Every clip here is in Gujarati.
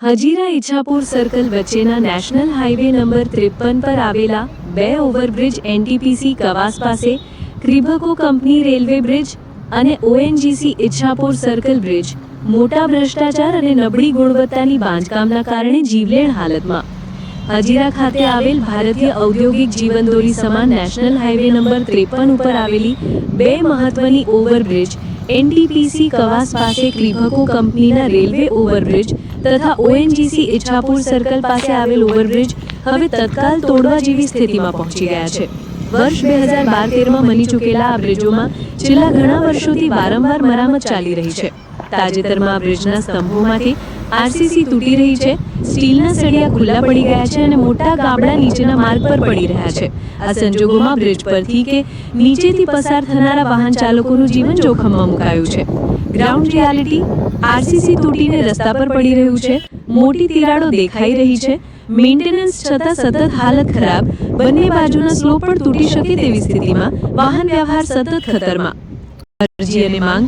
હજીરા ઈચ્છાપુર સર્કલ વચ્ચેના નેશનલ હાઈવે નંબર ત્રેપન પર આવેલા બે ઓવરબ્રિજ એનટીપીસી કવાસ પાસે ક્રિભકો કંપની રેલવે બ્રિજ અને ઓએનજીસી ઈચ્છાપુર સર્કલ બ્રિજ મોટા ભ્રષ્ટાચાર અને નબળી ગુણવત્તાની બાંધકામના કારણે જીવલેણ હાલતમાં. હજીરા ખાતે આવેલ ભારતીય ઔદ્યોગિક જીવનદોરી સમાન નેશનલ હાઈવે નંબર ત્રેપન ઉપર આવેલી બે મહત્વની ઓવરબ્રિજ એનટીપીસી કવાસ પાસે ક્રિભકો કંપનીના રેલવે ઓવરબ્રિજ તથા ઓએનજીસી ઇચ્છાપુર સર્કલ પાસે આવેલ ઓવરબ્રિજ હવે તત્કાલ તોડવા જેવી સ્થિતિમાં પહોંચી ગયા છે. વર્ષ બે હજાર બાર તેરમાં બની ચૂકેલા આ બ્રિજોમાં છેલ્લા ઘણા વર્ષોથી વારંવાર મરામત ચાલી રહી છે. તાજેતરમાં બ્રિજના સ્તંભોમાંથી આરસીસી તૂટી રહી છે. સ્ટીલના સળિયા ખુલ્લા પડી ગયા છે અને મોટા ગાબડા નીચેના માર્ગ પર પડી રહ્યા છે. આ સંજોગોમાં બ્રિજ પરથી કે નીચેથી પસાર થનારા વાહન ચાલકોનું જીવન જોખમમાં મુકાયું છે. ગ્રાઉન્ડ રિયાલિટી, આરસીસી તૂટીને રસ્તા પર પડી રહ્યું છે. મોટી તિરાડો દેખાઈ રહી છે. મેન્ટેનન્સ છતાં સતત હાલત ખરાબ. બંને બાજુના સ્લો પણ તૂટી શકે તેવી સ્થિતિમાં વાહન વ્યવહાર સતત ખતરમાં. અરજી અને માંગ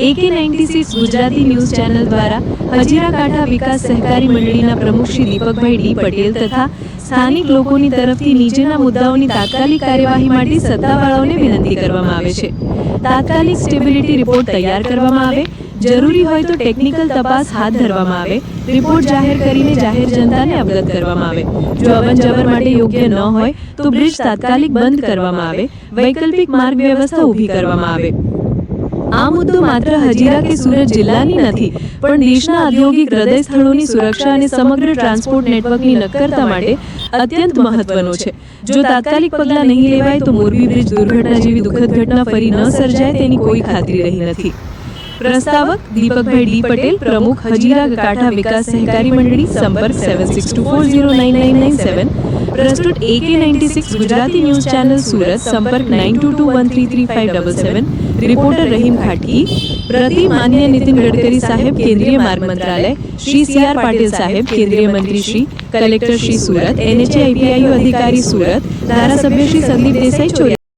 A K ninety six Gujarati news channel દ્વારા હજીરા કાંઠા વિકાસ સહકારી મંડળીના પ્રમુખ શ્રી દીપકભાઈ ડી પટેલ તથા સ્થાનિક લોકોની તરફથી નીચેના મુદ્દાઓની તાત્કાલિક કાર્યવાહી માટે સત્તાવાળાઓને વિનંતી કરવામાં આવે છે. તાત્કાલિક સ્ટેબિલિટી રિપોર્ટ તૈયાર કરવામાં આવે. જરૂરી હોય તો ટેકનિકલ તપાસ હાથ ધરવામાં આવે. રિપોર્ટ જાહેર કરીને જાહેર જનતાને અવગત કરવામાં આવે. જો અવન જવર માટે યોગ્ય ન હોય તો બ્રિજ તાત્કાલિક બંધ કરવામાં આવે. વૈકલ્પિક માર્ગ વ્યવસ્થા ઊભી કરવામાં આવે. આ મુદ્દો માત્ર હજીરા કે સુરત જિલ્લાની નથી, પણ દેશના ઔદ્યોગિક હૃદય સ્થળોની સુરક્ષા અને સમગ્ર ટ્રાન્સપોર્ટ નેટવર્કની નક્કરતા માટે અત્યંત મહત્વનો છે. જો તાત્કાલિક પગલાં નહીં લેવાય તો મોરબી બ્રિજ દુર્ઘટના જેવી દુઃખદ ઘટના ફરી ન સર્જાય તેની કોઈ ખાતરી રહી નથી. પ્રસ્તાવક દીપકભાઈ ડી પટેલ, પ્રમુખ હજીરા કાંઠા વિકાસ સહકારી મંડળી, સંપર્ક seven six two four zero nine nine nine seven પ્રસ્તુત AK ninety six Gujarati news channel Surat, સંપર્ક nine two two one three three five double seven, reporter Rahim Khatki, પ્રતિ માન્ય નીતિન ગડકરી સાહેબ, કેન્દ્રીય માર્ગ મંત્રાલય, શ્રી સી આર પાટીલ સાહેબ, કેન્દ્રીય મંત્રી Shri, collector Shri Surat NHAI PIU અધિકારી સુરત, ધારાસભ્ય શ્રી સંદીપ દેસાઈ